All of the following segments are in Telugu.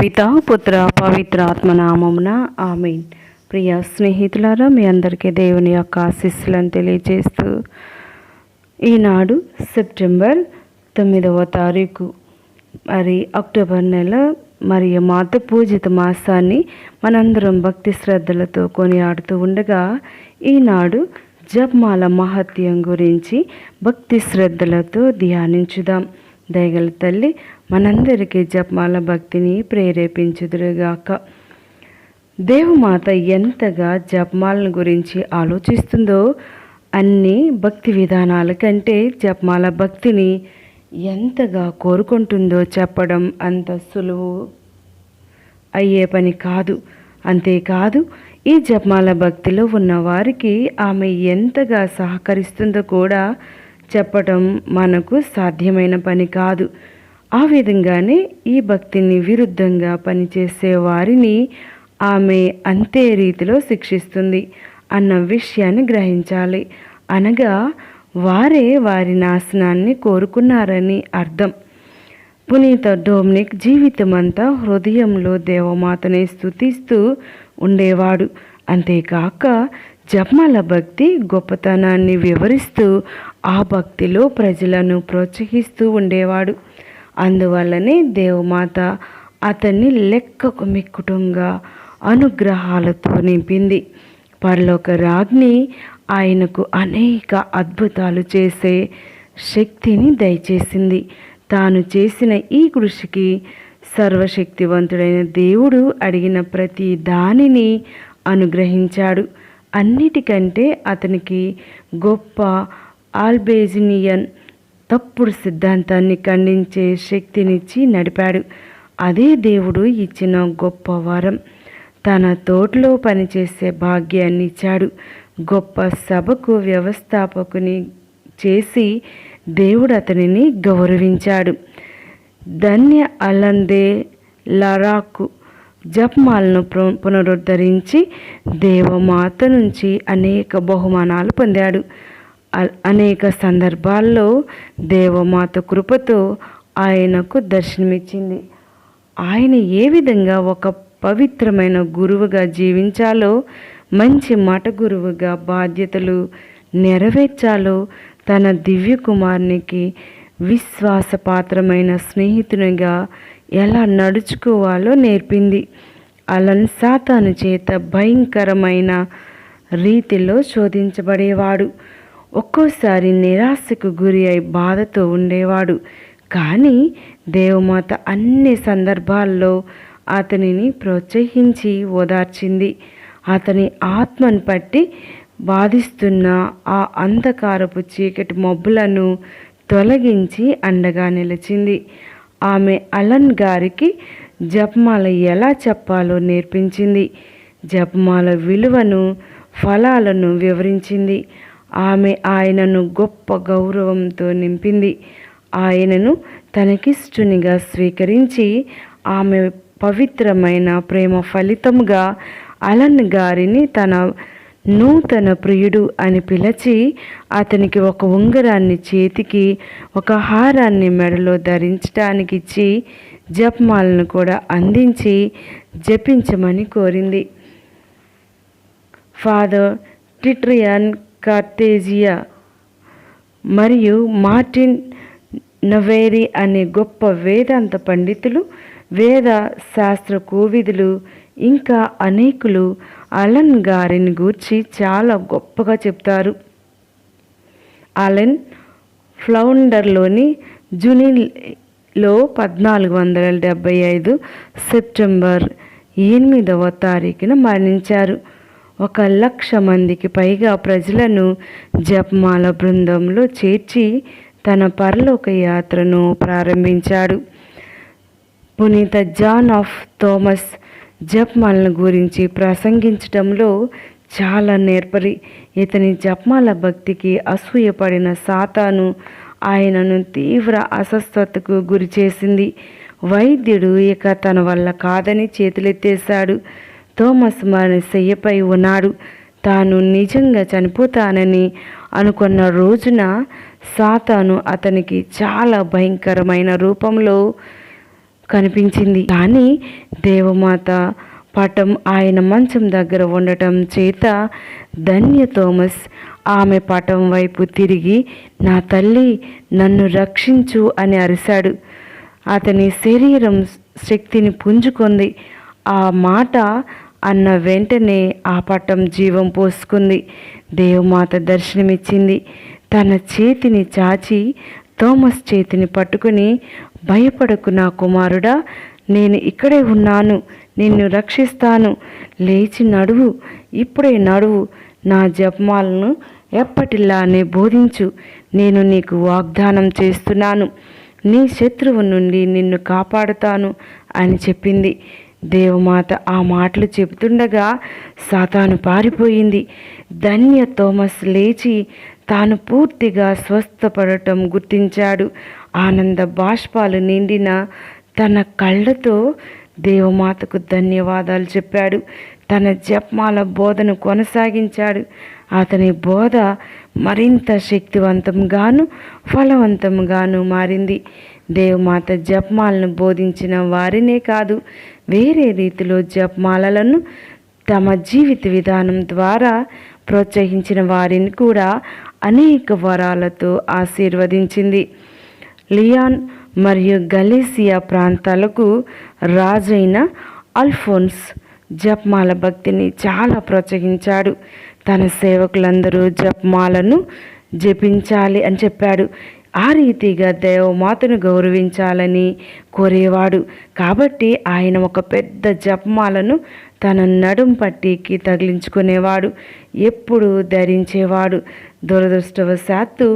పిత పుత్ర పవిత్ర ఆత్మనామమున ఆమెన్. ప్రియ స్నేహితులారా మీ అందరికీ దేవుని యొక్క ఆశీస్సులను తెలియజేస్తూ ఈనాడు సెప్టెంబర్ తొమ్మిదవ తారీఖు మరి అక్టోబర్ నెల మరి మాత పూజిత మాసాన్ని మనందరం భక్తి శ్రద్ధలతో కొనియాడుతూ ఉండగా ఈనాడు జపమాల మహత్యం గురించి భక్తి శ్రద్ధలతో ధ్యానించుదాం. దయగల తల్లి మనందరికీ జపమాల భక్తిని ప్రేరేపించుదురుగాక. దేవమాత ఎంతగా జపమాలను గురించి ఆలోచిస్తుందో అన్ని భక్తి విధానాల కంటే జపమాల భక్తిని ఎంతగా కోరుకుంటుందో చెప్పడం అంత సులువు అయ్యే పని కాదు. అంతేకాదు ఈ జపమాల భక్తిలో ఉన్నవారికి ఆమె ఎంతగా సహకరిస్తుందో కూడా చెప్పటం మనకు సాధ్యమైన పని కాదు. ఆ విధంగానే ఈ భక్తిని విరుద్ధంగా పనిచేసే వారిని ఆమె అంతే రీతిలో శిక్షిస్తుంది అన్న విషయాన్ని గ్రహించాలి. అనగా వారే వారి నాశనాన్ని కోరుకున్నారని అర్థం. పునీత డోమ్నిక్ జీవితమంతా హృదయంలో దేవమాతని స్థుతిస్తూ ఉండేవాడు. అంతేకాక జపమాల భక్తి గొప్పతనాన్ని వివరిస్తూ ఆ భక్తిలో ప్రజలను ప్రోత్సహిస్తూ ఉండేవాడు. అందువల్లనే దేవమాత అతన్ని లెక్కకు మిక్కుటంగా అనుగ్రహాలతో నింపింది. పరలోక రాజ్ఞి ఆయనకు అనేక అద్భుతాలు చేసే శక్తిని దయచేసింది. తాను చేసిన ఈ కృషికి సర్వశక్తివంతుడైన దేవుడు అడిగిన ప్రతి దానిని అనుగ్రహించాడు. అన్నిటికంటే అతనికి గొప్ప ఆల్బేజినియన్ తప్పుడు సిద్ధాంతాన్ని ఖండించే శక్తినిచ్చి నడిపాడు. అదే దేవుడు ఇచ్చిన గొప్ప వరం. తన తోటలో పనిచేసే భాగ్యాన్ని ఇచ్చాడు. గొప్ప సభకు వ్యవస్థాపకుని చేసి దేవుడు అతనిని గౌరవించాడు. ధన్య అలందే లరాకు జప్మాలను పునరుద్ధరించి దేవమాత నుంచి అనేక బహుమానాలు పొందాడు. అనేక సందర్భాల్లో దేవమాత కృపతో ఆయనకు దర్శనమిచ్చింది. ఆయన ఏ విధంగా ఒక పవిత్రమైన గురువుగా జీవించాలో మంచి మట గురువుగా బాధ్యతలు నెరవేర్చాలో తన దివ్య కుమారునికి విశ్వాసపాత్రమైన స్నేహితునిగా ఎలా నడుచుకోవాలో నేర్పింది. అలన్ సాతాను చేత భయంకరమైన రీతిలో శోధించబడేవాడు. ఒక్కోసారి నిరాశకు గురి అయి బాధతో ఉండేవాడు. కానీ దేవమాత అన్ని సందర్భాల్లో అతనిని ప్రోత్సహించి ఓదార్చింది. అతని ఆత్మను పట్టి బాధిస్తున్న ఆ అంధకారపు చీకటి మబ్బులను తొలగించి అండగా నిలిచింది. ఆమె అలన్ గారికి జపమాల ఎలా చెప్పాలో నేర్పించింది. జపమాల విలువను ఫలాలను వివరించింది. ఆమె ఆయనను గొప్ప గౌరవంతో నింపింది. ఆయనను తనకిష్టునిగా స్వీకరించి ఆమె పవిత్రమైన ప్రేమ ఫలితంగా అలన్ గారిని తన నూతన ప్రియుడు అని పిలిచి అతనికి ఒక ఉంగరాన్ని చేతికి ఒక హారాన్ని మెడలో ధరించడానికి ఇచ్చి జపమాలను కూడా అందించి జపించమని కోరింది. ఫాదర్ టిట్రియన్ కార్తేజియా మరియు మార్టిన్ నవేరి అనే గొప్ప వేదాంత పండితులు వేద శాస్త్ర కోవిదులు ఇంకా అనేకులు అలన్ గారిని గూర్చి చాలా గొప్పగా చెప్తారు. అలెన్ ఫ్లౌండర్లోని జునిలో పద్నాలుగు వందల డెబ్భై ఐదు సెప్టెంబర్ ఎనిమిదవ తారీఖున మరణించారు. ఒక లక్ష మందికి పైగా ప్రజలను జపమాల బృందంలో చేర్చి తన పరలోక యాత్రను ప్రారంభించాడు. పునీత జాన్ ఆఫ్ థోమస్ జపమాల గురించి ప్రసంగించడంలో చాలా నేర్పరి. ఇతని జపమాల భక్తికి అసూయపడిన సాతాను ఆయనను తీవ్ర అస్వస్థతకు గురి చేసింది. వైద్యుడు ఇక తన వల్ల కాదని చేతులెత్తేశాడు. థోమస్ శయ్యపై ఉన్నాడు. తాను నిజంగా చనిపోతానని అనుకున్న రోజున సాతాను అతనికి చాలా భయంకరమైన రూపంలో కనిపించింది. కానీ దేవమాత పటం ఆయన మంచం దగ్గర ఉండటం చేత ధన్య థోమస్ ఆమె పటం వైపు తిరిగి నా తల్లి నన్ను రక్షించు అని అరిశాడు. అతని శరీరం శక్తిని పుంజుకుంది. ఆ మాట అన్న వెంటనే ఆ పటం జీవం పోసుకుంది. దేవమాత దర్శనమిచ్చింది. తన చేతిని చాచి థోమస్ చేతిని పట్టుకుని భయపడకు నా కుమారుడా నేను ఇక్కడే ఉన్నాను నిన్ను రక్షిస్తాను. లేచి నడువు ఇప్పుడే నడువు. నా జపమాలను ఎప్పటిలానే బోధించు. నేను నీకు వాగ్దానం చేస్తున్నాను. నీ శత్రువు నుండి నిన్ను కాపాడుతాను అని చెప్పింది. దేవమాత ఆ మాటలు చెబుతుండగా సాతాను పారిపోయింది. ధన్య థోమస్ లేచి తాను పూర్తిగా స్వస్థపడటం గుర్తించాడు. ఆనంద బాష్పాలు నిండిన తన కళ్ళతో దేవమాతకు ధన్యవాదాలు చెప్పాడు. తన జపమాల బోధను కొనసాగించాడు. అతని బోధ మరింత శక్తివంతంగాను ఫలవంతంగాను మారింది. దేవమాత జపమాలను బోధించిన వారినే కాదు వేరే రీతిలో జపమాలలను తమ జీవిత విధానం ద్వారా ప్రోత్సహించిన వారిని కూడా అనేక వరాలతో ఆశీర్వదించింది. లియాన్ మరియు గలీసియా ప్రాంతాలకు రాజైన అల్ఫోన్స్ జప్మాల భక్తిని చాలా ప్రోత్సహించాడు. తన సేవకులందరూ జప్మాలను జపించాలి అని చెప్పాడు. ఆ రీతిగా దేవమాతను గౌరవించాలని కోరేవాడు. కాబట్టి ఆయన ఒక పెద్ద జపమాలను తన నడుం పట్టికి తగిలించుకునేవాడు ఎప్పుడు ధరించేవాడు. దురదృష్టవశాత్తు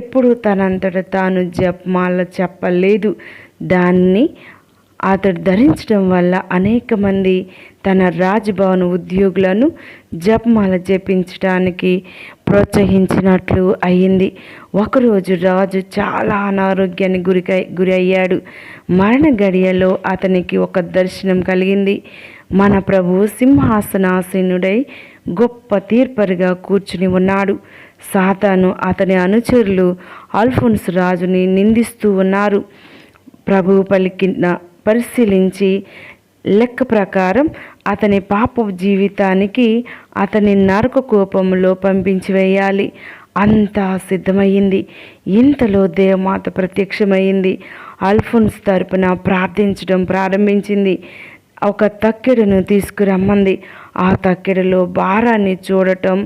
ఎప్పుడు తనంతట తాను జపమాల చెప్పలేదు. దాన్ని అతడు ధరించడం వల్ల అనేక మంది తన రాజ్భవన్ ఉద్యోగులను జపమాల జపించడానికి ప్రోత్సహించినట్లు అయ్యింది ఒకరోజు రాజు చాలా అనారోగ్యానికి గురికై గురి అయ్యాడు మరణ గడియలో అతనికి ఒక దర్శనం కలిగింది. మన ప్రభువు సింహాసనాసీనుడై గొప్ప తీర్పరిగా కూర్చుని ఉన్నాడు. సాతాను అతని అనుచరులు అల్ఫోన్స్ రాజుని నిందిస్తూ ఉన్నారు. ప్రభువు పలికిన పరిశీలించి లెక్క ప్రకారం అతని పాప జీవితానికి అతని నరక కోపంలో పంపించి వేయాలి. అంతా సిద్ధమైంది ఇంతలో దేవమాత ప్రత్యక్షమైంది అల్ఫోన్స్ తరపున ప్రార్థించడం ప్రారంభించింది. ఒక తక్కెడను తీసుకురమ్మంది. ఆ తక్కెడలో భారాన్ని చూడటం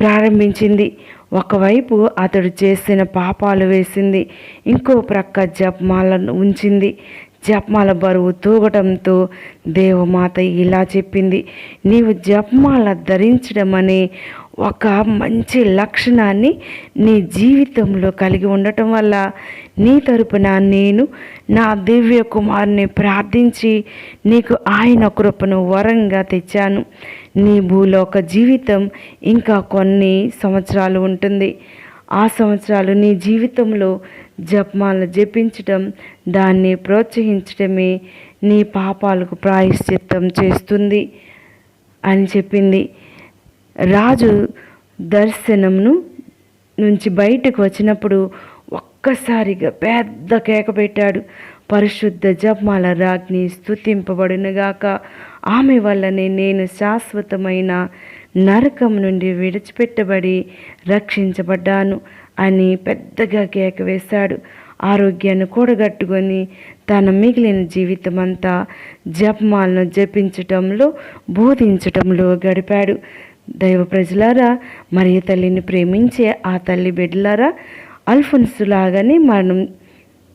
ప్రారంభించింది. ఒకవైపు అతడు చేసిన పాపాలు వేసింది. ఇంకో ప్రక్క జపమాలను ఉంచింది. జపమాల బరువు తూగటంతో దేవమాత ఇలా చెప్పింది నీవు జపమాల ధరించడం అనే ఒక మంచి లక్షణాన్ని నీ జీవితంలో కలిగి ఉండటం వల్ల నీ తరపున నేను నా దివ్య కుమారుని ప్రార్థించి నీకు ఆయన కృపను వరంగా తెచ్చాను. నీ భూలోక జీవితం ఇంకా కొన్ని సంవత్సరాలు ఉంటుంది. ఆ సంవత్సరాలు నీ జీవితంలో జపమాల జపించటం దాన్ని ప్రోత్సహించడమే నీ పాపాలకు ప్రాయశ్చిత్తం చేస్తుంది అని చెప్పింది. రాజు దర్శనంను నుంచి బయటకు వచ్చినప్పుడు ఒక్కసారిగా పెద్ద కేక పెట్టాడు. పరిశుద్ధ జపమాల రాజ్ని స్థుతింపబడునుగాక ఆమె వల్లనే నేను శాశ్వతమైన నరకం నుండి విడిచిపెట్టబడి రక్షించబడ్డాను అని పెద్దగా కేక వేశాడు. ఆరోగ్యాన్ని కూడగట్టుకొని తన మిగిలిన జీవితం అంతా జపమాలను జపించటంలో బోధించటంలో గడిపాడు. దైవ ప్రజలారా మరియు తల్లిని ప్రేమించే ఆ తల్లి బిడ్డలారా అల్ఫోన్సులాగానే మనం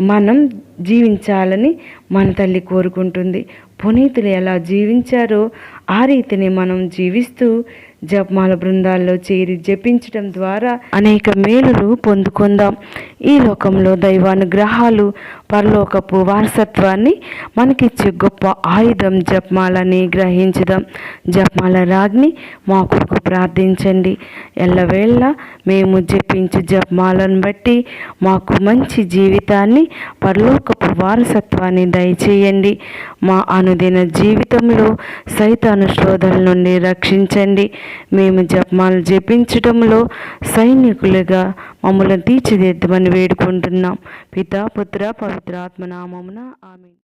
మనం జీవించాలని మన తల్లి కోరుకుంటుంది. పునీతులు ఎలా జీవించారో ఆ రీతిని మనం జీవిస్తూ జపమాల బృందాల్లో చేరి జపించడం ద్వారా అనేక మేలులు పొందుకుందాం. ఈ లోకంలో దైవానుగ్రహాలు పరలోకపు వారసత్వాన్ని మనకిచ్చే గొప్ప ఆయుధం జపమాలని గ్రహించుదాం. జపమాల రాగ్ని మా కొరకు ప్రార్థించండి. ఎల్లవేళ మేము జపించు జపమాలను బట్టి మాకు మంచి జీవితాన్ని పరలోకపు వారసత్వాన్ని దయచేయండి. మా అనుదిన జీవితంలో సైతాను శోధల నుండి రక్షించండి. మేము జపమాలు జపించటంలో సైనికులుగా మమ్మల్ని తీర్చిదిద్దమని వేడుకుంటున్నాం. పిత పుత్ర పవిత్ర ఆత్మనామమున ఆమె